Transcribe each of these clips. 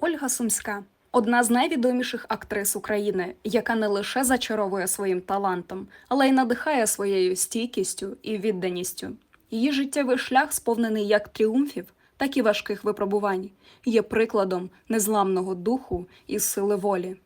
Ольга Сумська одна з найвідоміших актрис України, яка не лише зачаровує своїм талантом, але й надихає своєю стійкістю і відданістю. Її життєвий шлях сповнений як тріумфів, так і важких випробувань, є прикладом незламного духу і сили волі.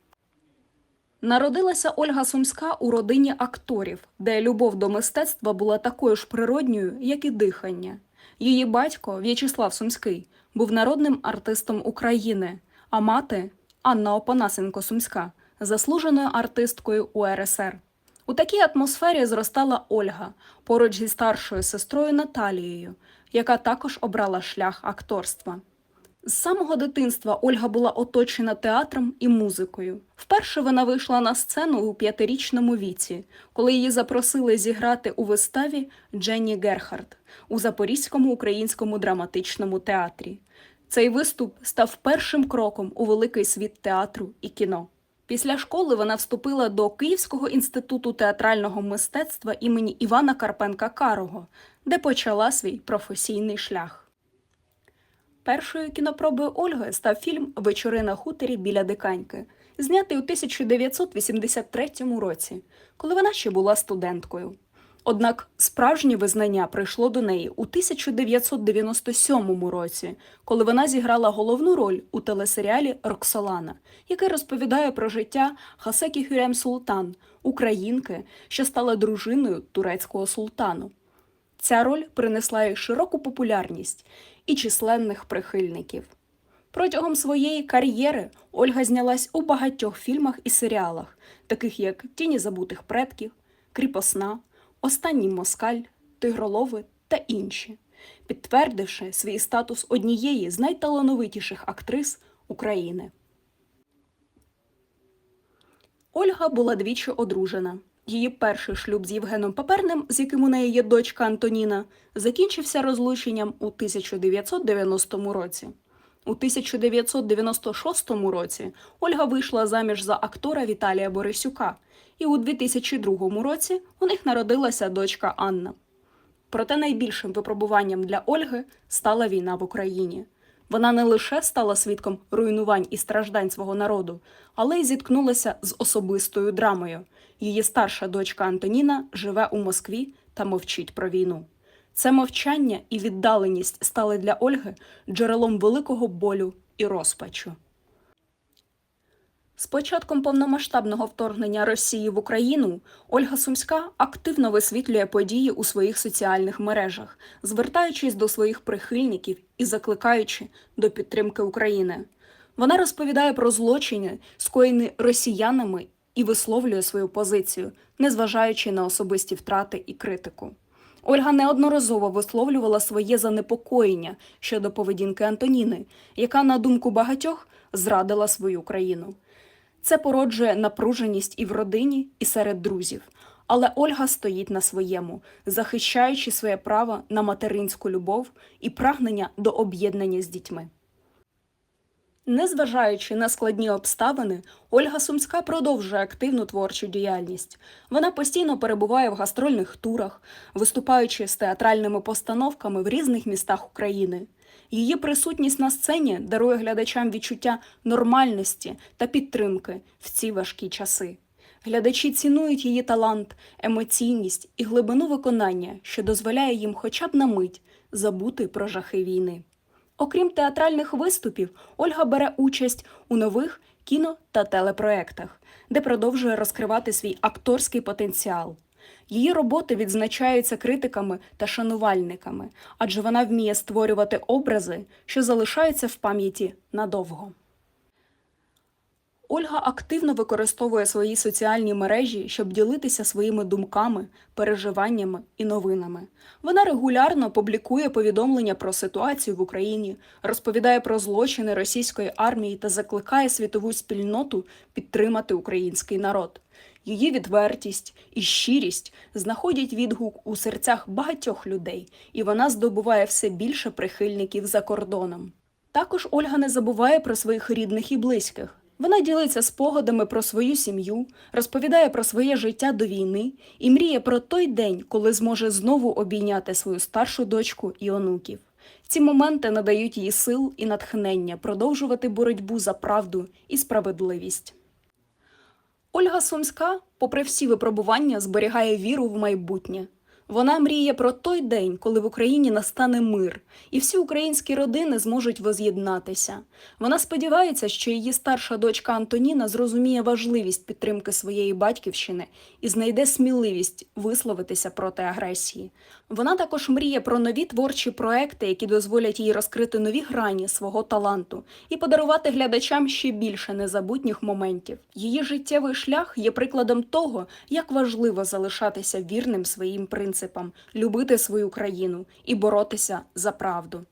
Народилася Ольга Сумська у родині акторів, де любов до мистецтва була такою ж природньою, як і дихання. Її батько В'ячеслав Сумський був народним артистом України, а мати Анна Опанасенко Сумська заслуженою артисткою УРСР. У такій атмосфері зростала Ольга поруч зі старшою сестрою Наталією, яка також обрала шлях акторства. З самого дитинства Ольга була оточена театром і музикою. Вперше вона вийшла на сцену у п'ятирічному віці, коли її запросили зіграти у виставі Дженні Герхард у Запорізькому українському драматичному театрі. Цей виступ став першим кроком у великий світ театру і кіно. Після школи вона вступила до Київського інституту театрального мистецтва імені Івана Карпенка Карого, де почала свій професійний шлях. Першою кінопробою Ольги став фільм Вечори на хуторі біля Диканьки, знятий у 1983 році, коли вона ще була студенткою. Однак справжнє визнання прийшло до неї у 1997 році, коли вона зіграла головну роль у телесеріалі Роксолана, який розповідає про життя Хасекі Хюрем Султан, українки, що стала дружиною турецького султану. Ця роль принесла їй широку популярність і численних прихильників. Протягом своєї кар'єри Ольга знялась у багатьох фільмах і серіалах, таких як Тіні забутих предків, Кріпосна, Останній москаль, Тигролови та інші, підтвердивши свій статус однієї з найталановитіших актрис України. Ольга була двічі одружена. Її перший шлюб з Євгеном Паперним, з яким у неї є дочка Антоніна, закінчився розлученням у 1990 році. У 1996 році Ольга вийшла заміж за актора Віталія Борисюка, і у 2002 році у них народилася дочка Анна. Проте найбільшим випробуванням для Ольги стала війна в Україні. Вона не лише стала свідком руйнувань і страждань свого народу, але й зіткнулася з особистою драмою. Її старша дочка Антоніна живе у Москві та мовчить про війну. Це мовчання і віддаленість стали для Ольги джерелом великого болю і розпачу. Початком повномасштабного вторгнення Росії в Україну Ольга Сумська активно висвітлює події у своїх соціальних мережах, звертаючись до своїх прихильників і закликаючи до підтримки України. Вона розповідає про злочини, скоєні росіянами, і висловлює свою позицію, незважаючи на особисті втрати і критику. Ольга неодноразово висловлювала своє занепокоєння щодо поведінки Антоніни, яка, на думку багатьох, зрадила свою країну. Це породжує напруженість і в родині, і серед друзів. Але Ольга стоїть на своєму, захищаючи своє право на материнську любов і прагнення до об'єднання з дітьми. Незважаючи на складні обставини, Ольга Сумська продовжує активну творчу діяльність. Вона постійно перебуває в гастрольних турах, виступаючи з театральними постановками в різних містах України. Її присутність на сцені дарує глядачам відчуття нормальності та підтримки в ці важкі часи. Глядачі цінують її талант, емоційність і глибину виконання, що дозволяє їм хоча б на мить забути про жахи війни. Окрім театральних виступів, Ольга бере участь у нових кіно та телепроектах, де продовжує розкривати свій акторський потенціал. Її роботи відзначаються критиками та шанувальниками, адже вона вміє створювати образи, що залишаються в пам'яті надовго. Ольга активно використовує свої соціальні мережі, щоб ділитися своїми думками, переживаннями і новинами. Вона регулярно публікує повідомлення про ситуацію в Україні, розповідає про злочини російської армії та закликає світову спільноту підтримати український народ. Її відвертість і щирість знаходять відгук у серцях багатьох людей, і вона здобуває все більше прихильників за кордоном. Також Ольга не забуває про своїх рідних і близьких. Вона ділиться спогадами про свою сім'ю, розповідає про своє життя до війни і мріє про той день, коли зможе знову обійняти свою старшу дочку і онуків. Ці моменти надають їй сил і натхнення продовжувати боротьбу за правду і справедливість. Ольга Сумська, попри всі випробування, зберігає віру в майбутнє. Вона мріє про той день, коли в Україні настане мир, і всі українські родини зможуть воз'єднатися. Вона сподівається, що її старша дочка Антоніна зрозуміє важливість підтримки своєї батьківщини і знайде сміливість висловитися проти агресії. Вона також мріє про нові творчі проекти, які дозволять їй розкрити нові грані свого таланту і подарувати глядачам ще більше незабутніх моментів. Її життєвий шлях є прикладом того, як важливо залишатися вірним своїм принципам, любити свою країну і боротися за правду.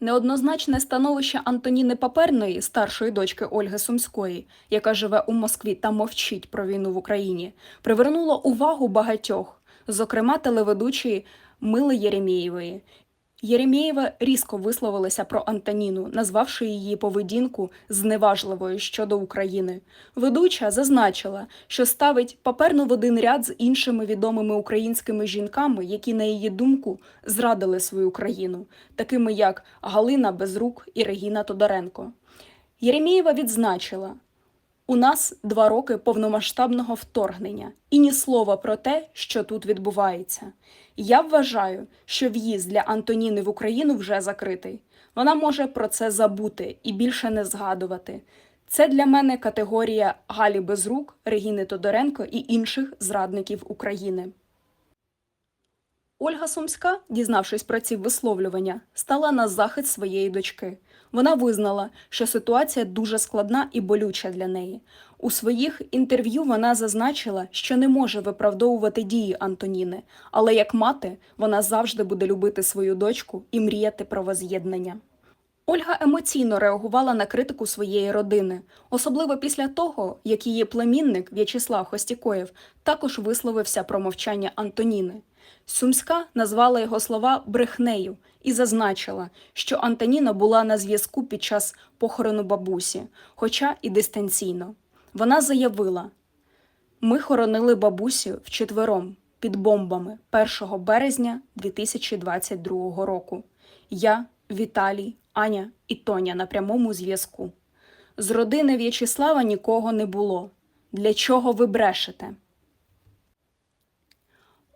Неоднозначне становище Антоніни Паперної, старшої дочки Ольги Сумської, яка живе у Москві та мовчить про війну в Україні, привернуло увагу багатьох, зокрема телеведучої Мили Єремєєвої. Єремєєва різко висловилася про Антоніну, назвавши її поведінку зневажливою щодо України. Ведуча зазначила, що ставить паперну в один ряд з іншими відомими українськими жінками, які, на її думку, зрадили свою країну, такими як Галина Безрук і Регіна Тодоренко. Єремєєва відзначила, у нас два роки повномасштабного вторгнення і ні слова про те, що тут відбувається. Я вважаю, що в'їзд для Антоніни в Україну вже закритий. Вона може про це забути і більше не згадувати. Це для мене категорія Галі Безрук, Регіни Тодоренко і інших зрадників України. Ольга Сумська, дізнавшись про ці висловлювання, стала на захист своєї дочки. Вона визнала, що ситуація дуже складна і болюча для неї. У своїх інтерв'ю вона зазначила, що не може виправдовувати дії Антоніни, але як мати вона завжди буде любити свою дочку і мріяти про воз'єднання. Ольга емоційно реагувала на критику своєї родини, особливо після того, як її племінник В'ячеслав Хостікоєв також висловився про мовчання Антоніни. Сумська назвала його слова брехнею і зазначила, що Антоніна була на зв'язку під час похорону бабусі, хоча і дистанційно. Вона заявила: ми хоронили бабусю вчетвером під бомбами 1 березня 2022 року. Я, Віталій, Аня і Тоня на прямому зв'язку. З родини В'ячеслава нікого не було. Для чого ви брешете?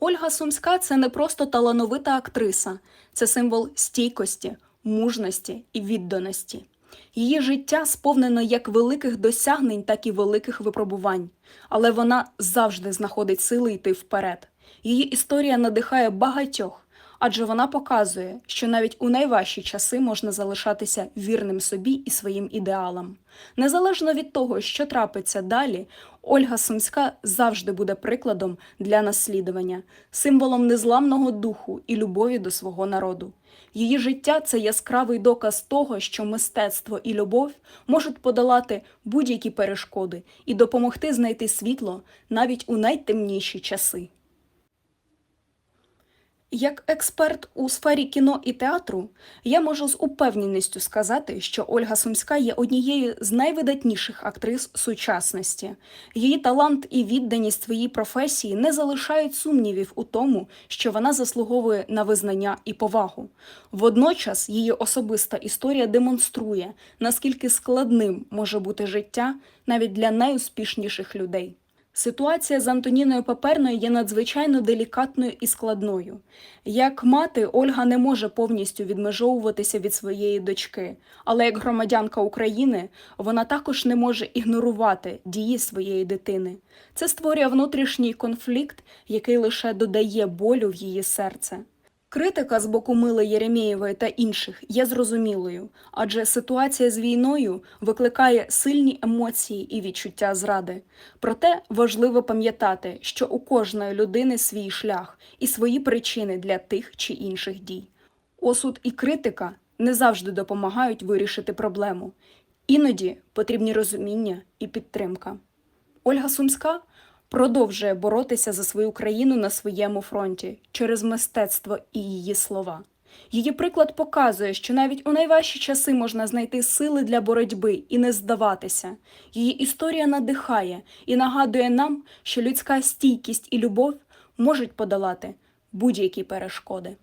Ольга Сумська це не просто талановита актриса, це символ стійкості, мужності і відданості. Її життя сповнено як великих досягнень, так і великих випробувань, але вона завжди знаходить сили йти вперед. Її історія надихає багатьох, адже вона показує, що навіть у найважчі часи можна залишатися вірним собі і своїм ідеалам. Незалежно від того, що трапиться далі, Ольга Сумська завжди буде прикладом для наслідування, символом незламного духу і любові до свого народу. Її життя це яскравий доказ того, що мистецтво і любов можуть подолати будь-які перешкоди і допомогти знайти світло навіть у найтемніші часи. Як експерт у сфері кіно і театру, я можу з упевненістю сказати, що Ольга Сумська є однією з найвидатніших актрис сучасності. Її талант і відданість своїй професії не залишають сумнівів у тому, що вона заслуговує на визнання і повагу. Водночас її особиста історія демонструє, наскільки складним може бути життя навіть для найуспішніших людей. Ситуація з Антоніною Паперною є надзвичайно делікатною і складною. Як мати, Ольга не може повністю відмежовуватися від своєї дочки, але як громадянка України вона також не може ігнорувати дії своєї дитини. Це створює внутрішній конфлікт, який лише додає болю в її серце. Критика з боку Мили Єремєєвої та інших є зрозумілою, адже ситуація з війною викликає сильні емоції і відчуття зради. Проте важливо пам'ятати, що у кожної людини свій шлях і свої причини для тих чи інших дій. Осуд і критика не завжди допомагають вирішити проблему. Іноді потрібні розуміння і підтримка. Ольга Сумська продовжує боротися за свою країну на своєму фронті через мистецтво і її слова. Її приклад показує, що навіть у найважчі часи можна знайти сили для боротьби і не здаватися. Її історія надихає і нагадує нам, що людська стійкість і любов можуть подолати будь-які перешкоди.